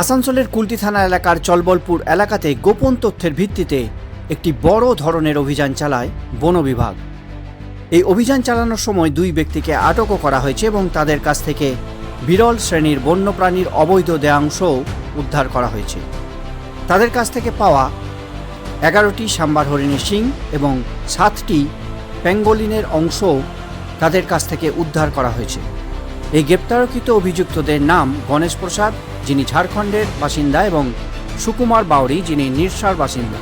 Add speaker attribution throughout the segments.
Speaker 1: আসানসোলের কুলটি থানা এলাকার চলবলপুর এলাকাতে গোপন তথ্যের ভিত্তিতে একটি বড় ধরনের অভিযান চালায় বন বিভাগ। এই অভিযান চালানোর সময় দুই ব্যক্তিকে আটকও করা হয়েছে এবং তাদের কাছ থেকে বিরল শ্রেণির বন্যপ্রাণীর অবৈধ দেয়াংশও উদ্ধার করা হয়েছে। তাদের কাছ থেকে পাওয়া এগারোটি সাম্বার হরিণের শিং এবং সাতটি প্যাঙ্গোলিনের অংশও তাদের কাছ থেকে উদ্ধার করা হয়েছে। এই গ্রেপ্তারকৃত অভিযুক্তদের নাম গণেশ প্রসাদ যিনি ঝাড়খণ্ডের বাসিন্দা এবং সুকুমার বাউরি যিনি নিরসার বাসিন্দা।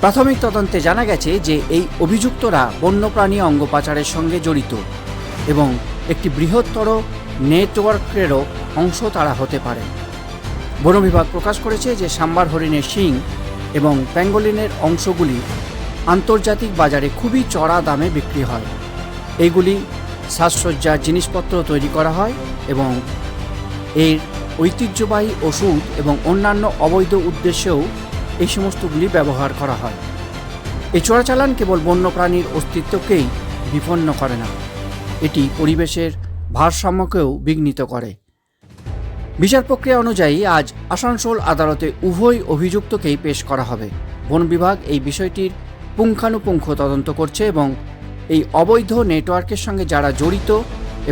Speaker 1: প্রাথমিক তদন্তে জানা গেছে যে এই অভিযুক্তরা বন্যপ্রাণী অঙ্গ পাচারের সঙ্গে জড়িত এবং একটি বৃহত্তর নেটওয়ার্কেরও অংশ তারা হতে পারে। বন বিভাগ প্রকাশ করেছে যে সাম্বার হরিণের শিং এবং প্যাঙ্গোলিনের অংশগুলি আন্তর্জাতিক বাজারে খুবই চড়া দামে বিক্রি হয়। এইগুলি সাজসজ্জার জিনিসপত্র তৈরি করা হয় এবং এর ঐতিহ্যবাহী ওষুধ এবং অন্যান্য অবৈধ উদ্দেশ্যেও এই সমস্তগুলি ব্যবহার করা হয়। এই চোরাচালান কেবল বন্যপ্রাণীর অস্তিত্বকেই বিপন্ন করে না, এটি পরিবেশের ভারসাম্যকেও বিঘ্নিত করে। বিচার প্রক্রিয়া অনুযায়ী আজ আসানসোল আদালতে উভয় অভিযুক্তকেই পেশ করা হবে। বন বিভাগ এই বিষয়টির পুঙ্খানুপুঙ্খ তদন্ত করছে এবং এই অবৈধ নেটওয়ার্কের সঙ্গে যারা জড়িত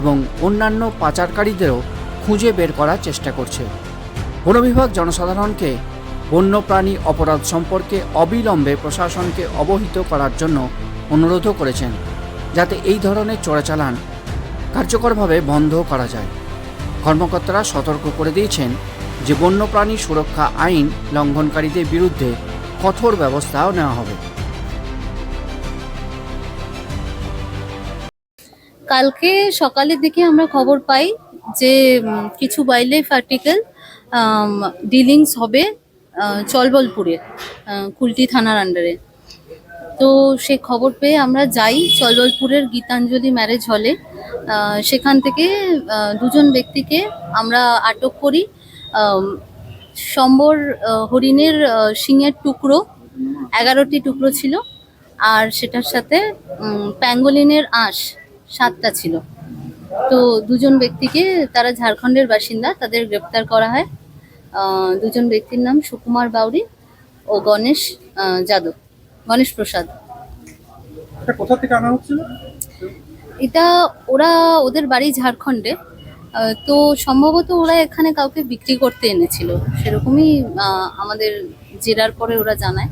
Speaker 1: এবং অন্যান্য পাচারকারীদেরও খুঁজে বের করার চেষ্টা করছে। বন বিভাগ জনসাধারণকে বন্যপ্রাণী অপরাধ সম্পর্কে অবিলম্বে প্রশাসনকে অবহিত করার জন্য অনুরোধও করেছেন, যাতে এই ধরনের চোরাচালান কার্যকরভাবে বন্ধ করা যায়। কর্মকর্তারা সতর্ক করে দিয়েছেন যে বন্যপ্রাণী সুরক্ষা আইন লঙ্ঘনকারীদের বিরুদ্ধে কঠোর ব্যবস্থাও নেওয়া হবে।
Speaker 2: কালকে সকালের দিকে আমরা খবর পাই যে কিছু ওয়াইল্ড লাইফ আর্টিকেল ডিলিংস হবে চলবলপুরে কুলটি থানার আন্ডারে তো সে খবর পেয়ে আমরা যাই চলবলপুরের গীতাঞ্জলি ম্যারেজ হলে সেখান থেকে দুজন ব্যক্তিকে আমরা আটক করি। সম্বর হরিণের শিঙের টুকরো, এগারোটি টুকরো ছিল। আর সেটার সাথে প্যাঙ্গোলিনের আঁশ সাতটা ছিল। তো দুজন ব্যক্তিকে তারা ঝাড়খণ্ডের বাসিন্দা তাদের গ্রেপ্তার করা হয়। দুজন ব্যক্তির নাম সুকুমার বাউরি ও গণেশ যাদব। গণেশ প্রসাদ।
Speaker 3: এটা কোথা থেকে আনা হচ্ছিল?
Speaker 2: এটা ওরা ওদের বাড়ি ঝাড়খণ্ডে। তো সম্ভবত ওরা এখানে কাউকে বিক্রি করতে এনেছিল। সেরকমই আহ, আমাদের জেরার পরে ওরা জানায়।